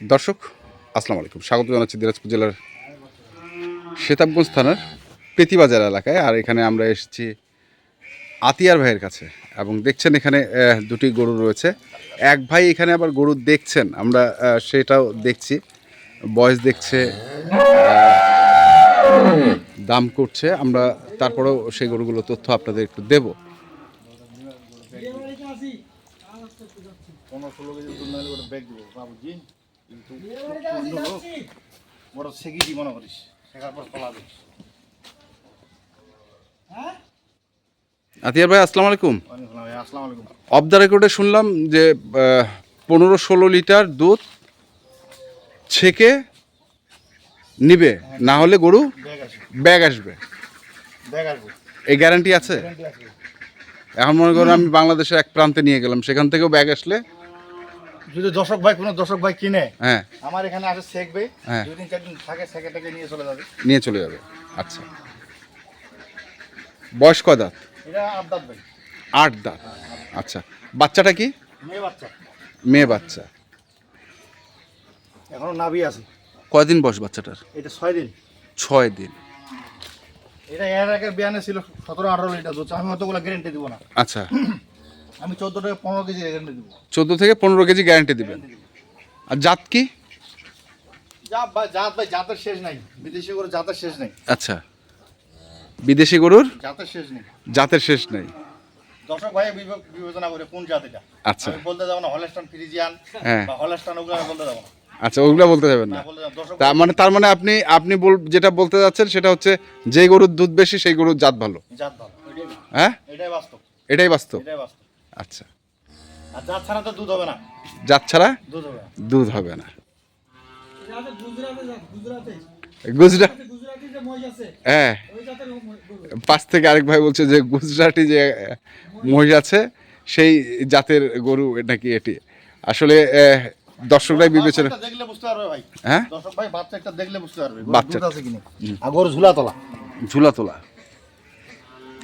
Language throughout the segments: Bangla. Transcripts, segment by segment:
দর্শক, আসসালামু আলাইকুম। স্বাগত জানাচ্ছি দিনাজপুর জেলার সেতাবগঞ্জ থানার পেতিবাজার এলাকায়। আর এখানে আমরা এসেছি আতিয়ার ভাইয়ের কাছে। এবং দেখছেন এখানে দুটি গরু রয়েছে। এক ভাই এখানে আবার গরু দেখছেন। আমরা সেটাও দেখছি। বয়স দেখছে দাম করছে। আমরা তারপরেও সেই গরুগুলো তথ্য আপনাদের একটু দেবো। ষোলো কেজি ব্যাগ দেবো। কিন্তু অন্য লোক মনে করিস শেখার পর ফলাবে আতিয়ার ভাই আসসালামু আলাইকুম। আসসালামু আলাইকুম। অফ দ্য রেকর্ডে শুনলাম যে পনেরো ষোলো লিটার দুধ ছেঁকে নিবে না হলে গরু ব্যাগ আসবে। ব্যাগ আসবে। এই গ্যারান্টি আছে? এখন মনে করেন আমি বাংলাদেশের এক প্রান্তে নিয়ে গেলাম সেখান থেকেও ব্যাগ আসলে যদি দর্শক ভাই কোনো দর্শক ভাই কিনে হ্যাঁ। আমার এখানে আসে শেখবে হ্যাঁ। দুই দিন চার দিন থাকে শেখে নিয়ে চলে যাবে। নিয়ে চলে যাবে। আচ্ছা। বয়স কয় দাঁত? এটা আবদাত ভাই। আট দাঁত। আচ্ছা। বাচ্চাটা কি? মেয়ে বাচ্চা। মেয়ে বাচ্চা। এখনও নাভি আছে। কয়দিন বয়স বাচ্চাটার? এটা ছয় দিন। ছয় দিন। এটা এর আগের বিয়ানে ছিল সতেরো আঠারো লিটার দুধ। আমি অতগুলো গ্যারেন্টি দিব না। আচ্ছা। আমি চোদ্দ থেকে পনেরো কেজি গ্যারেন্টি দিব। চোদ্দ থেকে পনেরো কেজি গ্যারান্টি দিবেন। আর জাত কি? যা ভাই জাত ভাই জাতের শেষ নাই। বিদেশি করে জাতের শেষ নাই। আচ্ছা। বিদেশি গরুর? জাতের শেষ নেই। জাতের শেষ নেই। দর্শক ভাই বিবেচনা করে কোন জাত এটা? আচ্ছা। আমি বলতে যাব না হলেস্টান ফ্রিজিয়ান হ্যাঁ। বা হলেস্টান ওগুলো আমি বলতে যাব না। আচ্ছা ওগুলো বলতে যাবেন না। তার মানে তার মানে আপনি আপনি বল যেটা বলতে যাচ্ছেন সেটা হচ্ছে যে গরুর দুধ বেশি সেই গরুর জাত ভালো। জাত ভালো। হ্যাঁ? এটাই বাস্তব। এটাই বাস্তব। এটাই বাস্তব। আচ্ছা। আর জাত ছাড়া তো দুধ হবে না। জাত ছাড়া দুধ হবে। না দুধ হবে না। গুজরাটে গুজরাটে। গুজরাটে গুজরাট গুজরাটি যে মহিষ আছে হ্যাঁ। ওই জাতের গরু পাশ থেকে আরেক ভাই বলছে যে গুজরাটি যে মহিষ আছে সেই জাতের গরু নাকি এটি। আসলে দর্শকরাই বিবেচনা বাচ্চাটা দেখলে বুঝতে পারবে ভাই। হ্যাঁ? দর্শক ভাই বাচ্চা একটা দেখলে বুঝতে পারবে। বাচ্চা- আছে কিনা। আর গরু ঝুলা তোলা ঝুলা তোলা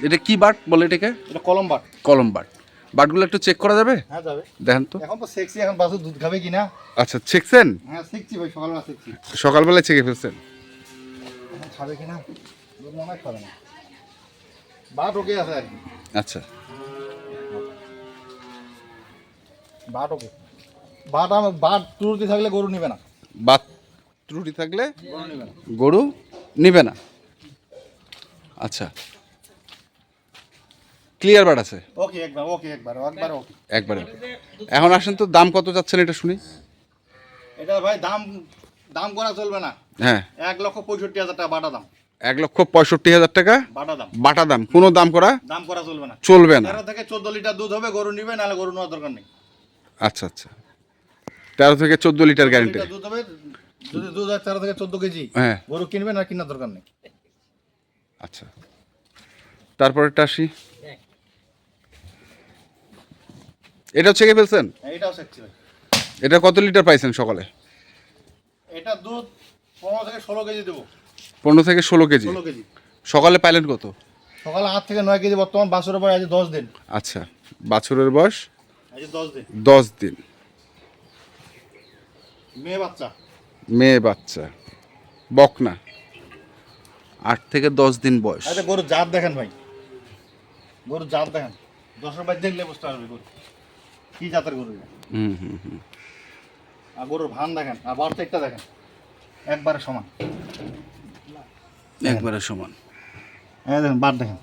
এটা কি বাট বলে এটাকে? এটা কলম বাট। কলম বাট। বাটগুলো একটু চেক করা যাবে? হ্যাঁ যাবে। দেখেন তো। এখন তো সেক্সি এখন বাসু দুধ খাবে কিনা? আচ্ছা চেকছেন হ্যাঁ শিখছি ভাই সকালবেলা শিখছি সকালবেলায় চেকে ফেলছেন? খাবে কিনা? দুধ মনে খাবে না। বাট ওকে আছে আর কি। আচ্ছা। বাট ওকে বাট আমার বাট তুরতি থাকলে গরু নিবে না। বাত ত্রুটি থাকলে গরু নিবে না। গরু নিবে না। আচ্ছা। ক্লিয়ার বাট আছে? ওকে একবার ওকে একবার একবার ওকে একবারে এখন আসেন তো দাম কত যাচ্ছেন এটা শুনি? এটা ভাই দাম দাম করা চলবে না। হ্যাঁ। এক লক্ষ পঁয়ষট্টি হাজার টাকা বাটা দাম। এক লক্ষ পঁয়ষট্টি হাজার টাকা? বাটা দাম। বাটা দাম। কোনো দাম করা? দাম করা চলবে না। চলবে না। তেরো থেকে চোদ্দ লিটার দুধ হবে গরু নিবে নাহলে গরু নেওয়ার দরকার নেই। আচ্ছা আচ্ছা। তেরো থেকে চোদ্দ লিটার গ্যারেন্টি দুধ হবে যদি দুধ হয় তেরো থেকে চোদ্দ কেজি। হ্যাঁ। গরু কিনবে না কেনার দরকার নেই। আচ্ছা। তারপরেরটা আসি। এটাও ছেকে ফেলছেন? এইটাও শিখছি ভাই এটা কত লিটার পাইছেন সকালে? এটা দুধ পনেরো থেকে ষোলো কেজি দেবো। পনেরো থেকে ষোলো কেজি? ষোলো কেজি। সকালে পাইলেন কত? সকালে আট থেকে নয় কেজি বর্তমান বাসুরের পরে আজ দশ দিন। আচ্ছা বাছুরের বয়স? আজ দশ দিন। দশ দিন। মেয়ে বাচ্চা। মেয়ে বাচ্চা। বকনা। আট থেকে দশ দিন বয়স। আচ্ছা গরুর জাত দেখেন ভাই। গরুর জাত দেখেন। দশের ভাই দেখলে বুঝতে পারবে গরু। কি জাতের গরু? হুম হুম হুম। আর গরুর ভান দেখেন আর বারটেকটা দেখেন। একবারে সমান। একবারে সমান। হ্যাঁ দেখেন বাদ দেখেন।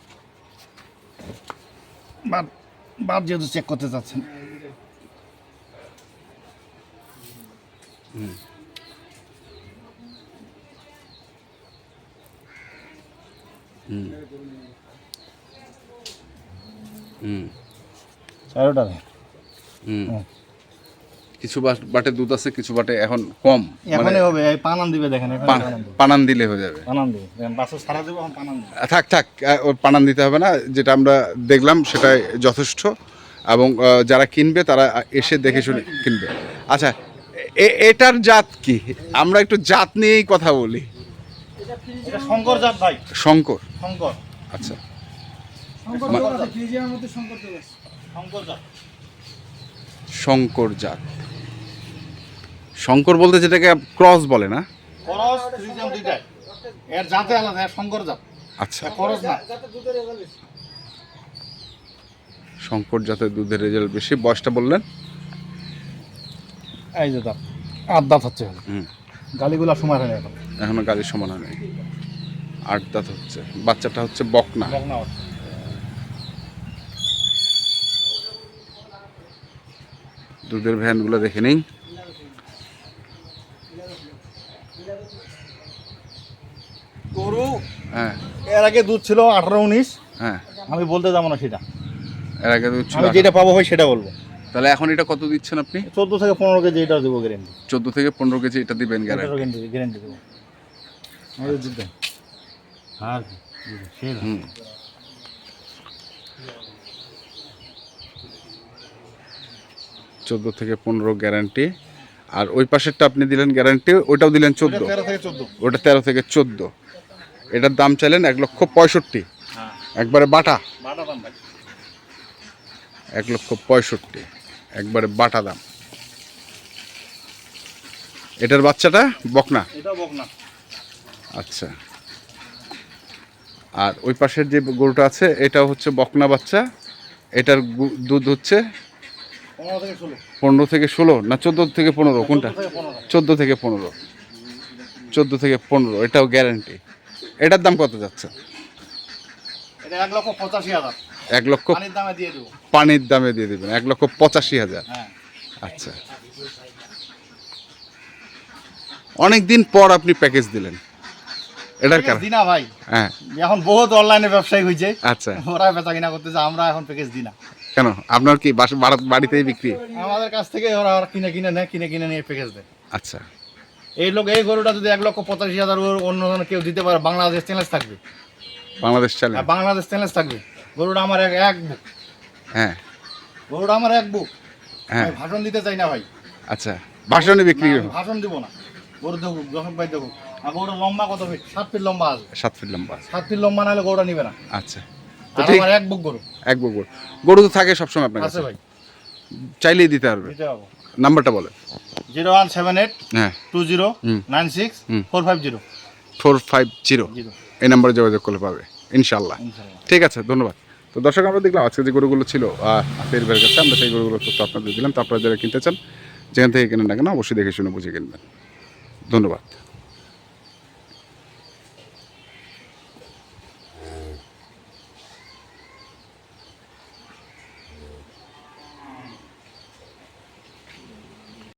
বাদ বাদ যেহেতু চেক করতে চাচ্ছেন। হুম। হুম। হুম। চারোটা দেখেন। কিছু বাট- বাটে দুধ আছে কিছু বাটে এখন কম মানে এখনই হবে এই পানান দিবে দেখেন এখন পানান দিলে হয়ে যাবে। পানান দিবে সারা দেবো এখন পানান থাক থাক ওর পানান দিতে হবে না যেটা আমরা দেখলাম সেটাই যথেষ্ট এবং যারা কিনবে তারা এসে দেখে শুনে কিনবে। আচ্ছা এ- এটার জাত কি? আমরা একটু জাত নিয়েই কথা বলি। শঙ্কর জাত ভাই। শঙ্কর? শঙ্কর। আচ্ছা। শঙ্কর জাত। শঙ্কর জাত। শঙ্কর বলতে যেটাকে ক্রস বলে না? এর জাতে আলাদা শঙ্কর জাত। আচ্ছা। এর না দুধের রেজাল্ট বেশি। শঙ্কর জাতের দুধের রেজাল্ট বেশি। বয়সটা বললেন? এই যে দাঁত আট দাঁত হচ্ছে। হুম। গালিগুলা সময় হয় এখন। এখনও গাড়ির সমান হয় নাই আট দাঁত হচ্ছে। বাচ্চাটা হচ্ছে বকনা। বকনা দুধের ভ্যানগুলো দেখে নেই। গরু? হ্যাঁ। এর আগে দুধ ছিল আঠারো উনিশ। হ্যাঁ। আমি বলতে যাব না সেটা। এর আগে দুধ ছিল আমি যেটা পাবো ভাই সেটা বলব। তাহলে এখন এটা কত দিচ্ছেন আপনি? চোদ্দ থেকে পনেরো কেজি এটা দেবো গ্যারেন্টি চোদ্দ থেকে পনেরো কেজি এটা দিবেন গ্যারান্টি গ্যারেন্টি গ্যারেন্টি দেবো। আমাদের দুধ দেন। আর হুম। চোদ্দ থেকে পনেরো গ্যারান্টি আর ওই পাশেরটা আপনি দিলেন গ্যারান্টি ওইটাও দিলেন চোদ্দ। ওটা তেরো থেকে চোদ্দ। এটার দাম চাইলেন এক লক্ষ পঁয়ষট্টি। হ্যাঁ। একবারে বাটা। বাটা দাম ভাই। এক লক্ষ পঁয়ষট্টি। একবারে বাটা দাম। এটার বাচ্চাটা বকনা? আচ্ছা। আর ওই পাশের যে গরুটা আছে এটা হচ্ছে বকনা বাচ্চা। এটার দুধ হচ্ছে পনেরো থেকে ষোলো। না চোদ্দ থেকে পনেরো? কোনটা? চোদ্দ থেকে পনেরো। চোদ্দ থেকে পনেরো এটাও গ্যারান্টি এটার দাম কত যাচ্ছে? এক লক্ষ পঁচাশি হাজার। এক লক্ষ পানির দামে দিয়ে দেবেন এক লক্ষ পঁচাশি হাজার। হ্যাঁ। আচ্ছা। অনেক দিন পর আপনি প্যাকেজ দিলেন। এটার কারণ? দিনা ভাই। হ্যাঁ। এখন বহুত অনলাইনে ব্যবসায়ী হয়েছে আচ্ছা। ওরা বেচা কিনা করতেছে আমরা এখন প্যাকেজ দিই না কেন? আপনার কি বাসা- বাড়া- বাড়িতেই বিক্রি? আমাদের কাছ থেকে ওরা কিনে কিনে নেয় কিনে কিনে নিয়ে প্যাকেজ দেয়। আচ্ছা। এই লোক এই গরুটা যদি এক লক্ষ পঁচাশি হাজার অন্য কেউ দিতে পারে বাংলাদেশ স্টেনলেস থাকবে। বাংলাদেশ চ্যানেল আর বাংলাদেশ স্টেনলেস থাকবে। গরুটা আমার এক এক বুক। হ্যাঁ। গরুটা আমার এক বুক। হ্যাঁ। ভাষণ দিতে চাই না ভাই। আচ্ছা। ভাষণে বিক্রি ভাষণ দিব না। গরু দেখুক যখন ভাই দেখুক আর গরুটা লম্বা কত ফিট? সাত ফিট লম্বা আছে। সাত ফিট লম্বা সাত ফিট লম্বা না হলে গরুটা নিবে না। আচ্ছা। তো ঠিক এক বুক গরু। এক বকর গরু। তো থাকে সবসময় আপনার কাছে। ভাই। চাইলেই দিতে পারবে। নাম্বারটা বলে জিরো ওয়ান সেভেন এইট হ্যাঁ। Two zero nine six four five zero. Four five zero. এই নাম্বারে যোগাযোগ করলে পাবে। ইনশাল্লাহ ঠিক আছে ধন্যবাদ। তো দর্শক আমরা দেখলাম আজকে যে গরুগুলো ছিল পের বের কাছে আমরা সেই গরুগুলো তথ্য আপনাদের দিলাম। তো আপনারা যারা কিনতে চান যেখান থেকে কেনেন না কেন অবশ্যই দেখে শুনে বুঝে কিনবেন। ধন্যবাদ।